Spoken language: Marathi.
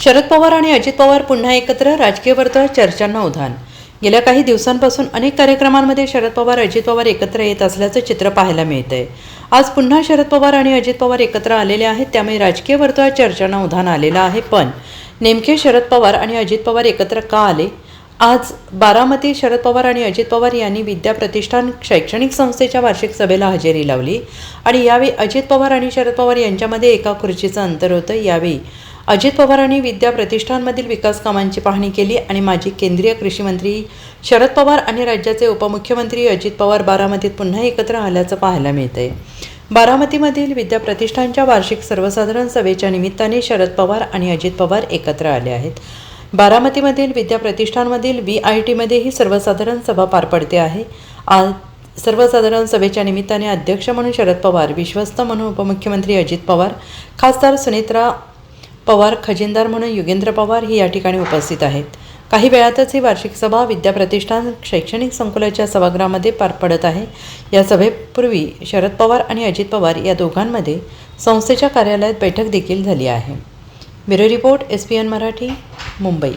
शरद पवार आणि अजित पवार पुन्हा एकत्र राजकीय वर्तुळात चर्चांना उधाण. गेल्या काही दिवसांपासून अनेक कार्यक्रमांमध्ये शरद पवार अजित पवार एकत्र येत असल्याचं चित्र पाहायला मिळतंय. आज पुन्हा शरद पवार आणि अजित पवार एकत्र आलेले आहेत त्यामुळे राजकीय वर्तुळात चर्चांना उधाण आलेलं आहे. पण नेमके शरद पवार आणि अजित पवार एकत्र का आले? आज बारामती शरद पवार आणि अजित पवार यांनी विद्या प्रतिष्ठान शैक्षणिक संस्थेच्या वार्षिक सभेला हजेरी लावली आणि यावेळी अजित पवार आणि शरद पवार यांच्यामध्ये एका खुर्चीचं अंतर होतं. यावेळी अजित पवारांनी विद्या प्रतिष्ठानमधील विकास कामांची पाहणी केली आणि माजी केंद्रीय कृषी मंत्री शरद पवार आणि राज्याचे उपमुख्यमंत्री अजित पवार बारामतीत पुन्हा एकत्र आल्याचं पाहायला मिळतंय. बारामतीमधील विद्या प्रतिष्ठानच्या वार्षिक सर्वसाधारण सभेच्या निमित्ताने शरद पवार आणि अजित पवार एकत्र आले आहेत. बारामतीमधील विद्या प्रतिष्ठानमधील व्ही आय टीमध्ये ही सर्वसाधारण सभा पार पडते आहे. आज सर्वसाधारण सभेच्या निमित्ताने अध्यक्ष म्हणून शरद पवार विश्वस्त म्हणून उपमुख्यमंत्री अजित पवार खासदार सुनेत्रा पवार खजिनदार म्हणून युगेंद्र पवार ही या ठिकाणी उपस्थित आहेत. काही वेळातच ही वार्षिक सभा विद्याप्रतिष्ठान शैक्षणिक संकुलाच्या सभागृहामध्ये पार पडत आहे. या सभेपूर्वी शरद पवार आणि अजित पवार या दोघांमध्ये संस्थेच्या कार्यालयात बैठक देखील झाली आहे. Bureau report S P N Marathi Mumbai.